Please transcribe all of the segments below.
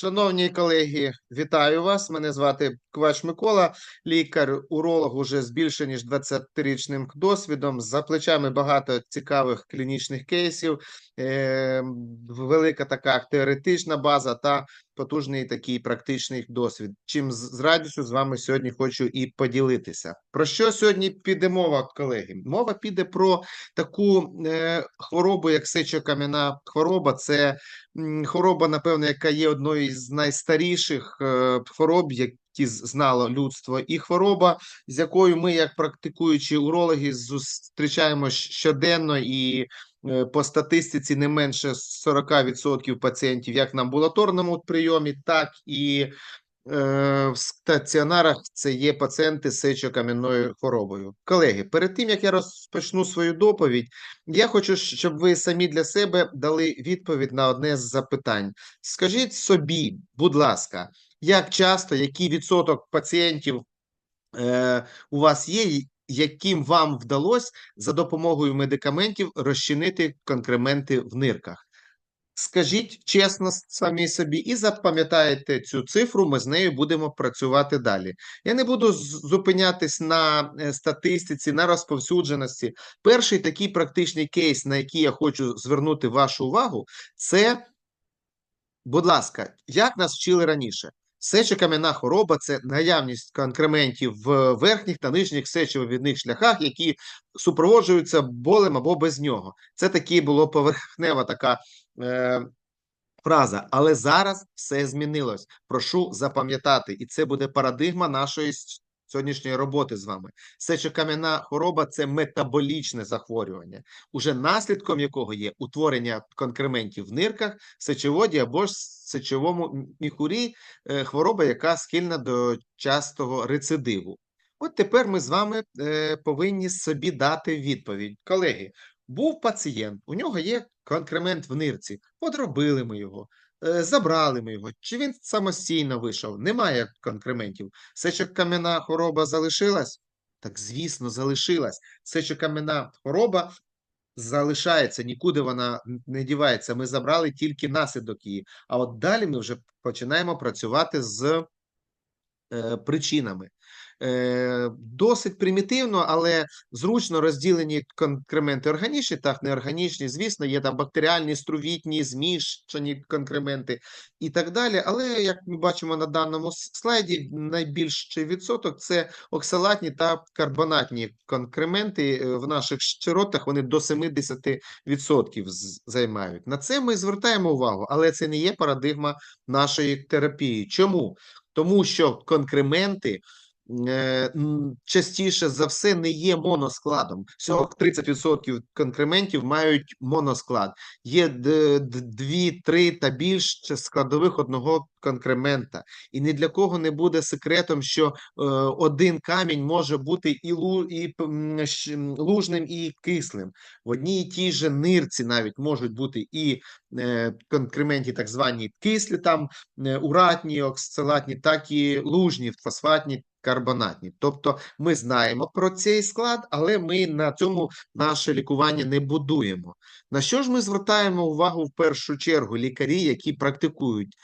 Шановні колеги, вітаю вас. Мене звати Квач Микола, лікар-уролог уже з більше ніж 20-річним досвідом. За плечами багато цікавих клінічних кейсів, е, велика така теоретична база та потужний такий практичний досвід. Чим з радістю з вами сьогодні хочу і поділитися. Про що сьогодні піде мова, колеги? Мова піде про таку е, хворобу, як сечокам'яна хвороба. Це хвороба, напевно, яка є одною з найстаріших е, хвороб, які знало людство, і хвороба, з якою ми, як практикуючі урологи, зустрічаємо щ- щоденно і. Е, По статистиці не менше 40% пацієнтів як на амбулаторному прийомі, так і е, в стаціонарах це є пацієнти з сечокам'яною хворобою. Колеги, перед тим як я розпочну свою доповідь, я хочу, щоб ви самі для себе дали відповідь на одне з запитань. Скажіть собі, будь ласка, як часто, який відсоток пацієнтів е, у вас є, яким вам вдалося за допомогою медикаментів розчинити конкременти в нирках? Скажіть чесно самі собі і запам'ятайте цю цифру, ми з нею будемо працювати далі. Я не буду зупинятись на е, статистиці, на розповсюдженості. Перший такий практичний кейс, на який я хочу звернути вашу увагу, це, будь ласка, як нас вчили раніше. Сечокам'яна хвороба це наявність конкрементів в верхніх та нижніх сечовивідних шляхах, які супроводжуються болем або без нього. Це такі було поверхнева така е, фраза. Але зараз все змінилось. Прошу запам'ятати, і це буде парадигма нашої сьогоднішньої роботи з вами. Сечокам'яна хвороба це метаболічне захворювання, уже наслідком якого є утворення конкрементів в нирках, сечоводі або ж сечовому міхурі, е, хвороба, яка схильна до частого рецидиву. От тепер ми з вами е, повинні собі дати відповідь. Колеги, був пацієнт, у нього є конкремент в нирці, подробили ми його, забрали ми його. Чи він самостійно вийшов? Немає конкрементів. Сечокам'яна хвороба залишилась? Так, звісно, залишилась. Сечокам'яна хвороба залишається, нікуди вона не дівається. Ми забрали тільки наслідок її. А от далі ми вже починаємо працювати з е, причинами. Е, Досить примітивно, але зручно розділені конкременти органічні та неорганічні. Звісно, є там бактеріальні, струвітні, змішані конкременти і так далі. Але як ми бачимо на даному слайді, найбільший відсоток це оксалатні та карбонатні конкременти е, в наших широтах. Вони до 70% займають. На це ми звертаємо увагу, але це не є парадигма нашої терапії. Чому? Тому що конкременти частіше за все не є моноскладом. Всього 30% конкрементів мають моносклад. Є д- д- дві, три та більше складових одного конкремента. І ні для кого не буде секретом, що е, один камінь може бути і, лужним, і кислим. В одній і тій же нирці навіть можуть бути і е, конкременті, так звані кислі, там е, уратні, оксалатні, так і лужні, фосфатні, карбонатні. Тобто ми знаємо про цей склад, але ми на цьому наше лікування не будуємо. На що ж ми звертаємо увагу в першу чергу лікарі, які практикують?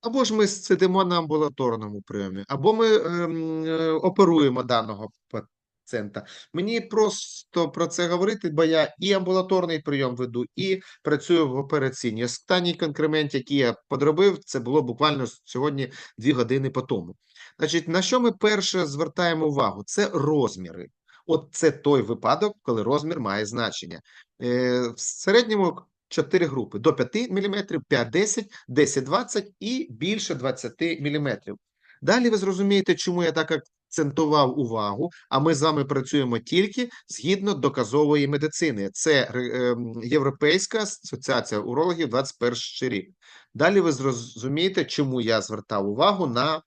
Або ж ми сидимо на амбулаторному прийомі, або ми ем, е, оперуємо даного пацієнта. Мені просто про це говорити, бо я і амбулаторний прийом веду, і працюю в операційній. Останній конкремент, який я подробив, це було буквально сьогодні дві години по тому. Значить, на що ми перше звертаємо увагу? Це розміри. От це той випадок, коли розмір має значення. Е, в середньому 4 групи до 5 мм, 5-10, 10-20 і більше 20 мм. Далі ви зрозумієте, чому я так акцентував увагу, а ми з вами працюємо тільки згідно доказової медицини. Це ре- ем, Європейська асоціація урологів 21 рік. Далі ви зрозумієте, чому я звертав увагу на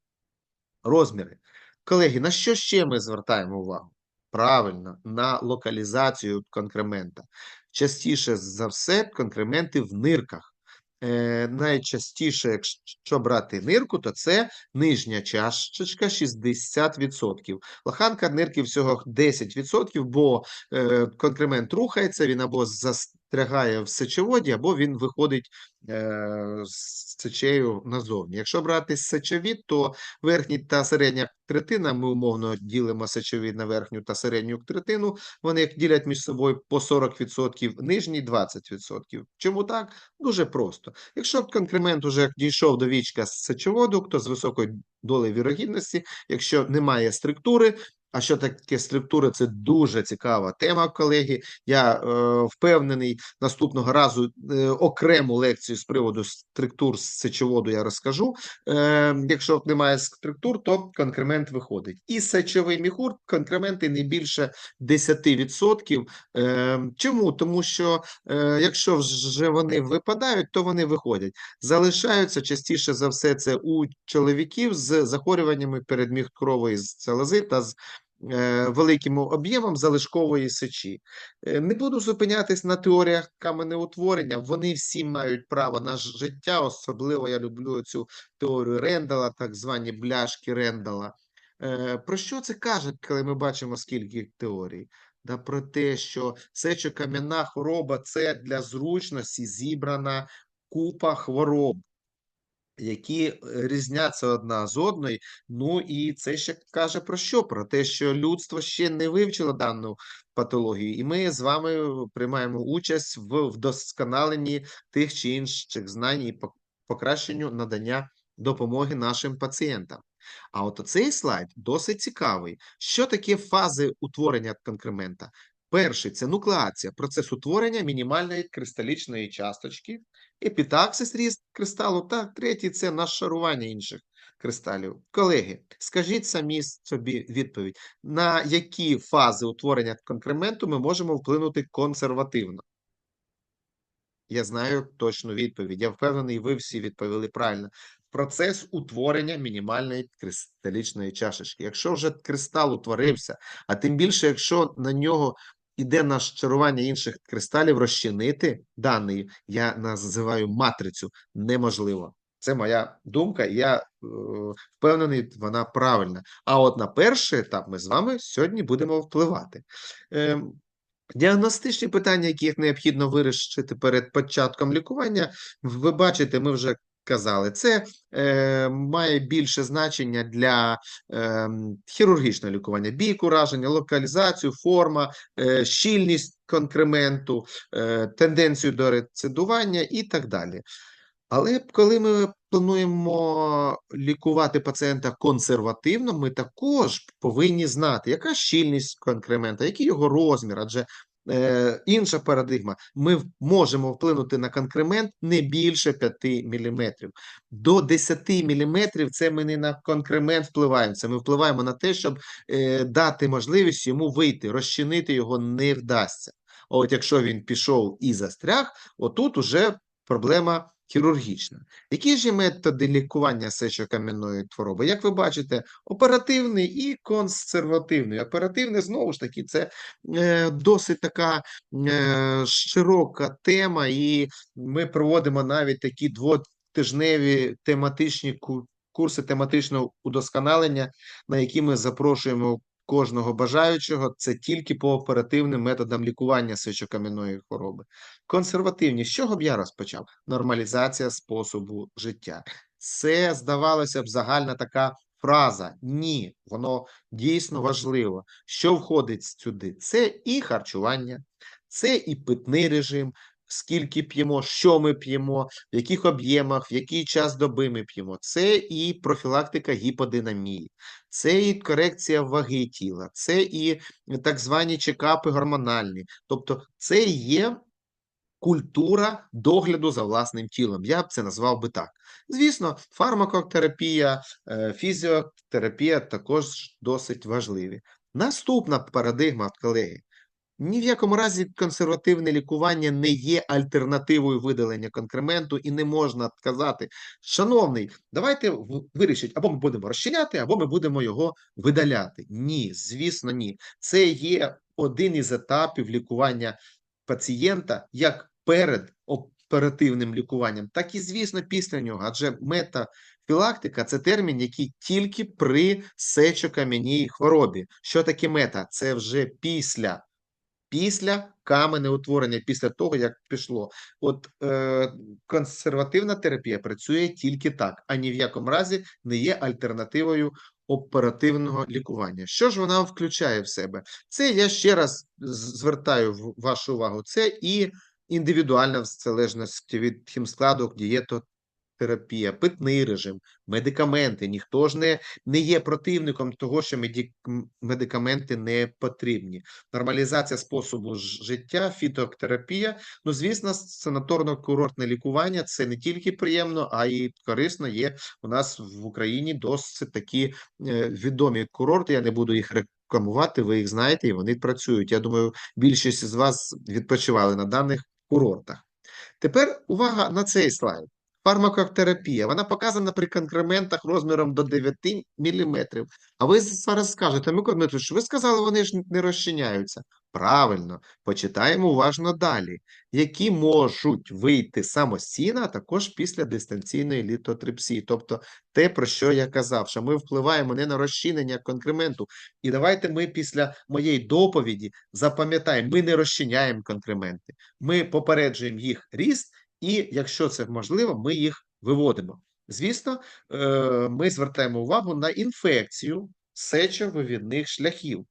розміри. Колеги, на що ще ми звертаємо увагу? Правильно, на локалізацію конкремента. Частіше за все, конкременти в нирках. Е, найчастіше, якщо брати нирку, то це нижня чашечка 60%. Лоханка нирки всього 10%, бо е, конкремент рухається, він або зас- застрягає в сечоводі, або він виходить е, з сечею назовні. Якщо брати сечовід, то верхня та середня третина, ми умовно ділимо сечовід на верхню та середню третину, вони ділять між собою по 40%, нижній 20%. Чому так? Дуже просто. Якщо конкремент уже дійшов до вічка з сечоводу, то з високою долею вірогідності, якщо немає структури, а що таке структура? Це дуже цікава тема, колеги. Я е, впевнений, наступного разу е, окрему лекцію з приводу структур сечоводу я розкажу. Е, якщо немає структур, то конкремент виходить. І сечовий міхур конкременти не більше 10%. Е, чому? Тому що е, якщо вже вони випадають, то вони виходять. Залишаються частіше за все це у чоловіків з захворюваннями передміхкрової залози та з великим об'ємом залишкової сечі. Е, Не буду зупинятись на теоріях каменеутворення. Вони всі мають право на життя. Особливо я люблю цю теорію Рендала, так звані бляшки Рендала. Е, Про що це каже, коли ми бачимо скільки теорій? Да про те, що сечокам'яна хвороба це для зручності зібрана купа хвороб які е, різняться одна з одної. Ну і це ще каже про що? Про те, що людство ще не вивчило дану патологію, і ми з вами приймаємо участь в вдосконаленні тих чи інших знань і пок- покращенню надання допомоги нашим пацієнтам. А от цей слайд досить цікавий. Що таке фази утворення конкремента? Перший це нуклеація, процес утворення мінімальної кристалічної часточки, епітаксис ріст кристалу, та третій це нашарування інших кристалів. Колеги, скажіть самі собі відповідь, на які фази утворення конкременту ми можемо вплинути консервативно? Я знаю точну відповідь. Я впевнений, ви всі відповіли правильно. Процес утворення мінімальної кристалічної чашечки. Якщо вже кристал утворився, а тим більше, якщо на нього іде на нашарування інших кристалів, розчинити даний, я називаю матрицю, неможливо. Це моя думка, і я е, впевнений, вона правильна. А от на перший етап ми з вами сьогодні будемо впливати. Ем, Діагностичні питання, яких необхідно вирішити перед початком лікування, ви бачите, ми вже казали, це е, має більше значення для е, хірургічного лікування, бік ураження, локалізацію, форма, е, щільність конкременту, е, тенденцію до рецидування і так далі. Але коли ми плануємо лікувати пацієнта консервативно, ми також повинні знати, яка щільність конкремента, який його розмір, адже е, інша парадигма. Ми можемо вплинути на конкремент не більше 5 мм. До 10 мм це ми не на конкремент впливаємо, це ми впливаємо на те, щоб е, дати можливість йому вийти, розчинити його не вдасться. От якщо він пішов і застряг, отут уже проблема хірургічна. Які ж методи лікування сечокам'яної хвороби? Як ви бачите, оперативний і консервативний. Оперативний, знову ж таки, це е, досить така е, широка тема, і ми проводимо навіть такі двотижневі тематичні ку- курси тематичного удосконалення, на які ми запрошуємо кожного бажаючого. Це тільки по оперативним методам лікування сечокам'яної хвороби. Консервативні, з чого б я розпочав? Нормалізація способу життя. Це, здавалося б, загальна така фраза. Ні, воно дійсно важливо. Що входить сюди? Це і харчування, це і питний режим, скільки п'ємо, що ми п'ємо, в яких об'ємах, в який час доби ми п'ємо. Це і профілактика гіподинамії, це і корекція ваги тіла, це і так звані чекапи гормональні. Тобто, це є культура догляду за власним тілом. Я б це назвав би так. Звісно, фармакотерапія, е, фізіотерапія також досить важливі. Наступна парадигма, колеги. Ні в якому разі консервативне лікування не є альтернативою видалення конкременту, і не можна сказати, шановний, давайте в- вирішіть, або ми будемо розчиняти, або ми будемо його видаляти. Ні, звісно, ні. Це є один із етапів лікування пацієнта як перед оперативним лікуванням, так і, звісно, після нього. Адже метафілактика – це термін, який тільки при сечокам'яній хворобі. Що таке мета? Це вже після після каменеутворення, після того, як пішло. От е, консервативна терапія працює тільки так, а ні в якому разі не є альтернативою оперативного лікування. Що ж вона включає в себе? Це я ще раз звертаю вашу увагу. Це і індивідуальна в залежності від хімскладу, дієтотерапія, питний режим, медикаменти. Ніхто ж не, не є противником того, що медикаменти не потрібні. Нормалізація способу життя, фітотерапія. Ну, звісно, санаторно-курортне лікування це не тільки приємно, а й корисно. Є у нас в Україні досить такі е, відомі курорти. Я не буду їх рекламувати, ви їх знаєте, і вони працюють. Я думаю, більшість з вас відпочивали на даних курортах. Тепер увага на цей слайд. Фармакотерапія. Вона показана при конкрементах розміром до 9 мм. А ви зараз скажете, Микола Дмитрович, ви сказали, вони ж не розчиняються. Правильно, почитаємо уважно далі, які можуть вийти самостійно, а також після дистанційної літотрипсії. Тобто те, про що я казав, що ми впливаємо не на розчинення конкременту. І давайте ми після моєї доповіді запам'ятаємо, ми не розчиняємо конкременти, ми попереджуємо їх ріст, і якщо це можливо, ми їх виводимо. Звісно, е, ми звертаємо увагу на інфекцію сечовивідних шляхів.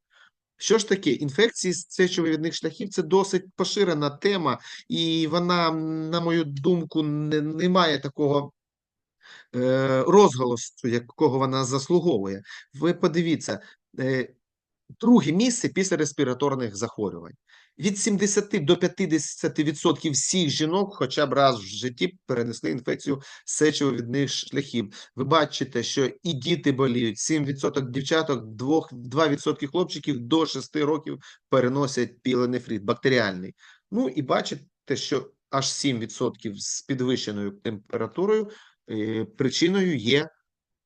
Що ж таке? Інфекції сечовивідних шляхів це досить поширена тема, і вона, на мою думку, не, не має такого е, розголосу, якого вона заслуговує. Ви подивіться, е, друге місце після респіраторних захворювань. Від 70 до 50% всіх жінок хоча б раз в житті перенесли інфекцію сечовивідних шляхів. Ви бачите, що і діти боліють, 7% дівчаток, 2%, 2% хлопчиків до 6 років переносять піленефрит бактеріальний. Ну і бачите, що аж 7% з підвищеною температурою е, причиною є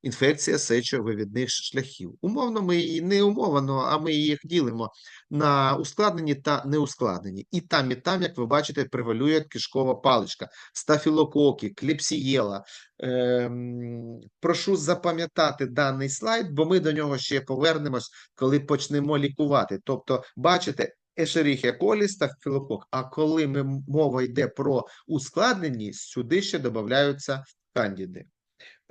інфекція сечовивідних шляхів. Умовно, ми її не умовно, а ми їх ділимо на ускладнені та неускладнені. І там, і там, як ви бачите, превалює кишкова паличка, стафілококи, кліпсієла. Ем, прошу запам'ятати даний слайд, бо ми до нього ще повернемось, коли почнемо лікувати. Тобто, бачите, Ешеріхія колі, стафілокок. А коли ми мова йде про ускладненість, сюди ще додаються кандіди.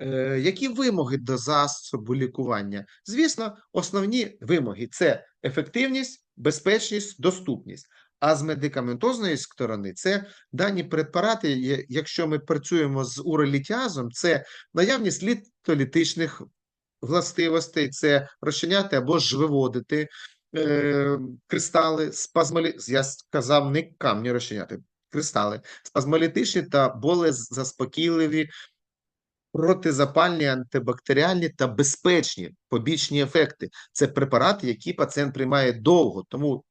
Е, Які вимоги до засобу лікування? Звісно, основні вимоги це ефективність, безпечність, доступність. А з медикаментозної сторони це дані препарати, якщо ми працюємо з уролітіазом, це наявність літолітичних властивостей, це розчиняти або ж виводити е, кристали, спазмолі... я сказав, не камні розчиняти, кристали, спазмолітичні та болезаспокійливі протизапальні, антибактеріальні та безпечні побічні ефекти. Це препарати, які пацієнт приймає довго, тому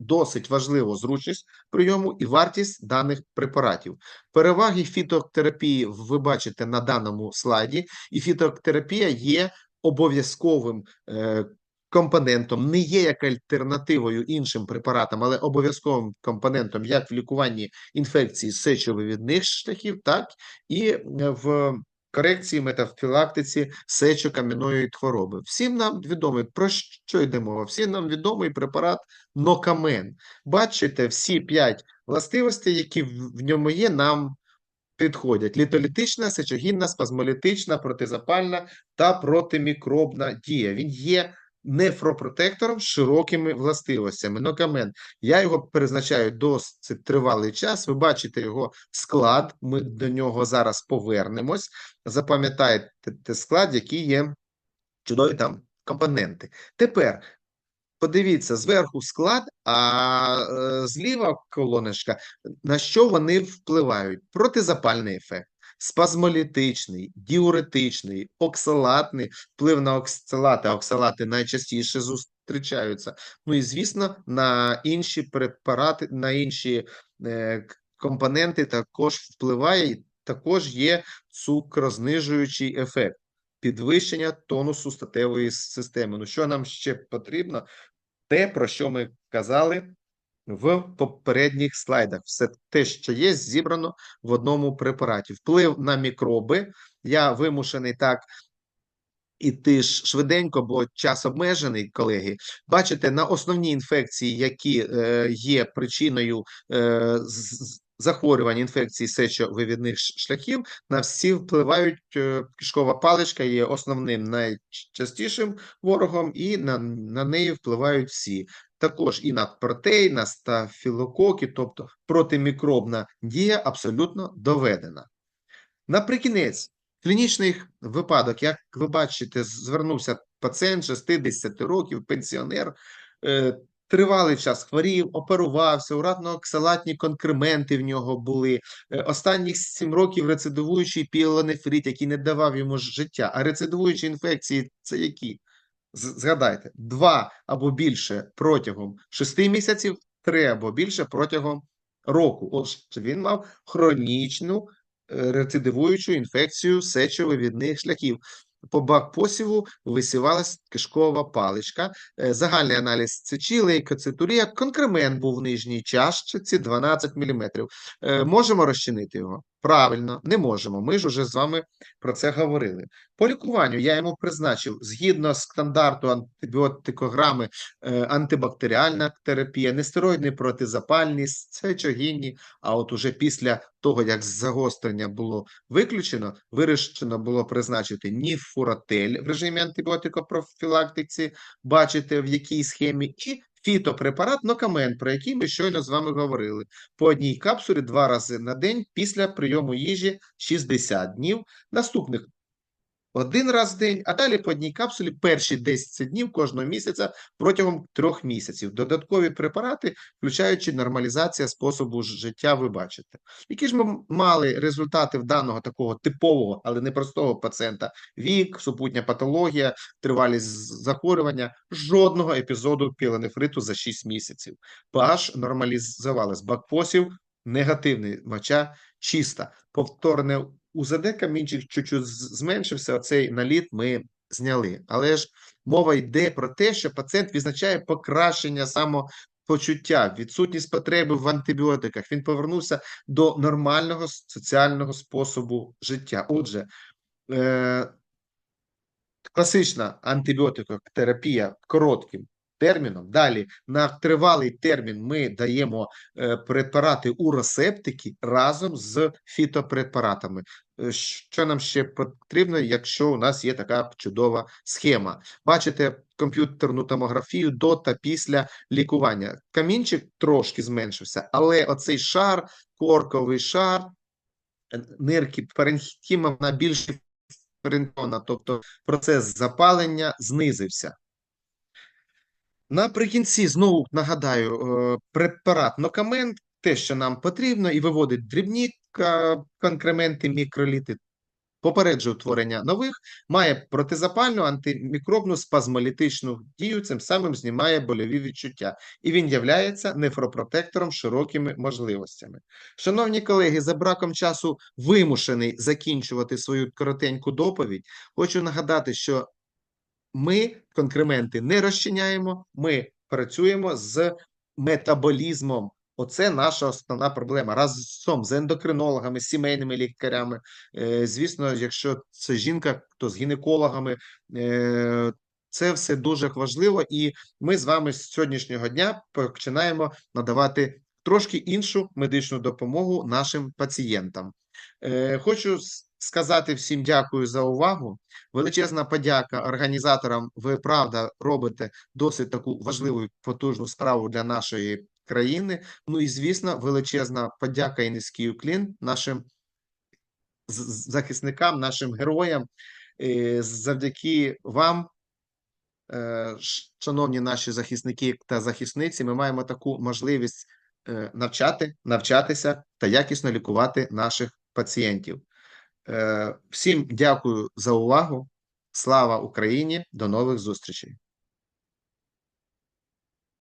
досить важливо зручність прийому і вартість даних препаратів. Переваги фітотерапії ви бачите на даному слайді, і фітотерапія є обов'язковим е, компонентом, не є як альтернативою іншим препаратам, але обов'язковим компонентом як в лікуванні інфекції сечовивідних шляхів, так і в корекції метафілактиці сечокам'яної хвороби. Всім нам відомий, про що йде мова? Всім нам відомий препарат Нокамен. Бачите, всі п'ять властивостей, які в ньому є, нам підходять: літолітична, сечогінна, спазмолітична, протизапальна та протимікробна дія. Він є нефропротектором з широкими властивостями. Нокамен. Я його призначаю досить тривалий час. Ви бачите його склад. Ми до нього зараз повернемось. Запам'ятайте склад, який є чудові там компоненти. Тепер подивіться зверху склад, а е, зліва колоночка, на що вони впливають? Протизапальний ефект. Спазмолітичний, діуретичний, оксалатний, вплив на оксалати, а оксалати найчастіше зустрічаються. Ну і звісно, на інші препарати, на інші е, компоненти також впливає, також є цукрознижуючий ефект, підвищення тонусу статевої системи. Ну що нам ще потрібно? Те, про що ми казали в попередніх слайдах. Все те, що є, зібрано в одному препараті. Вплив на мікроби. Я вимушений так іти швиденько, бо час обмежений, колеги. Бачите, на основні інфекції, які е, є причиною е, з- захворювань інфекцій сечовивідних шляхів, на всі впливають е, кишкова паличка, є основним найчастішим ворогом, і на, на неї впливають всі. Також і на протей, на стафілококи, тобто протимікробна дія абсолютно доведена. Наприкінець, клінічний випадок, як ви бачите, звернувся пацієнт 60 років, пенсіонер, е, тривалий час хворів, оперувався, уратно-оксалатні конкременти в нього були. Е, Останніх 7 років рецидивуючий піелонефрит, який не давав йому життя. А рецидивуючі інфекції це які? Згадайте, два або більше протягом 6 місяців, три або більше протягом року. Отже, він мав хронічну е, рецидивуючу інфекцію сечовивідних шляхів. По бакпосіву висівалась кишкова паличка, е, загальний аналіз сечі, лейкоцитурія, конкремент був в нижній чашці 12 мм. Можемо розчинити його? Правильно, не можемо. Ми ж уже з вами про це говорили. По лікуванню я йому призначив згідно стандарту антибіотикограми е, антибактеріальна терапія, нестероїдний протизапальний, сечогінні. А от уже після того, як загострення було виключено, вирішено було призначити ніфуратель в режимі антибіотикопрофілактиці, бачите в якій схемі, і фітопрепарат Нокамен, про який ми щойно з вами говорили. По одній капсулі два рази на день після прийому їжі 60 днів. Наступних один раз в день, а далі по одній капсулі перші 10 днів кожного місяця протягом трьох місяців. Додаткові препарати, включаючи нормалізація способу життя, ви бачите. Які ж ми мали результати в даного такого типового, але непростого пацієнта? Вік, супутня патологія, тривалість захворювання, жодного епізоду піленефриту за 6 місяців. pH нормалізувалась, бакпосів негативний, моча чиста. Повторне УЗД камінчик чуть-чуть зменшився, оцей наліт ми зняли. Але ж мова йде про те, що пацієнт відзначає покращення самопочуття, відсутність потреби в антибіотиках. Він повернувся до нормального соціального способу життя. Отже, е- класична антибіотикотерапія коротким терміном. Далі на тривалий термін ми даємо е, препарати уросептики разом з фітопрепаратами. Е, Що нам ще потрібно, якщо у нас є така чудова схема? Бачите комп'ютерну томографію до та після лікування. Камінчик трошки зменшився, але оцей шар, корковий шар, е, нирки паренхіма, вона більш тобто процес запалення знизився. Наприкінці знову нагадаю, е, препарат Нокамен, те, що нам потрібно, і виводить дрібні конкременти, мікроліти, попереджує утворення нових, має протизапальну, антимікробну, спазмолітичну дію, цим самим знімає больові відчуття. І він являється нефропротектором широкими можливостями. Шановні колеги, за браком часу вимушений закінчувати свою коротеньку доповідь. Хочу нагадати, що ми конкременти не розчиняємо, ми працюємо з метаболізмом. Оце наша основна проблема. Разом з ендокринологами, сімейними лікарями. Е, Звісно, якщо це жінка, то з гінекологами. Е, Це все дуже важливо, і ми з вами з сьогоднішнього дня починаємо надавати трошки іншу медичну допомогу нашим пацієнтам. Е, Хочу сказати всім дякую за увагу. Величезна подяка організаторам. Ви правда робите досить таку важливу потужну справу для нашої країни. Ну і звісно, величезна подяка і низький уклін нашим захисникам, нашим героям. Завдяки вам, е, шановні наші захисники та захисниці, ми маємо таку можливість е, навчати, навчатися та якісно лікувати наших пацієнтів. Е, Всім дякую за увагу. Слава Україні! До нових зустрічей!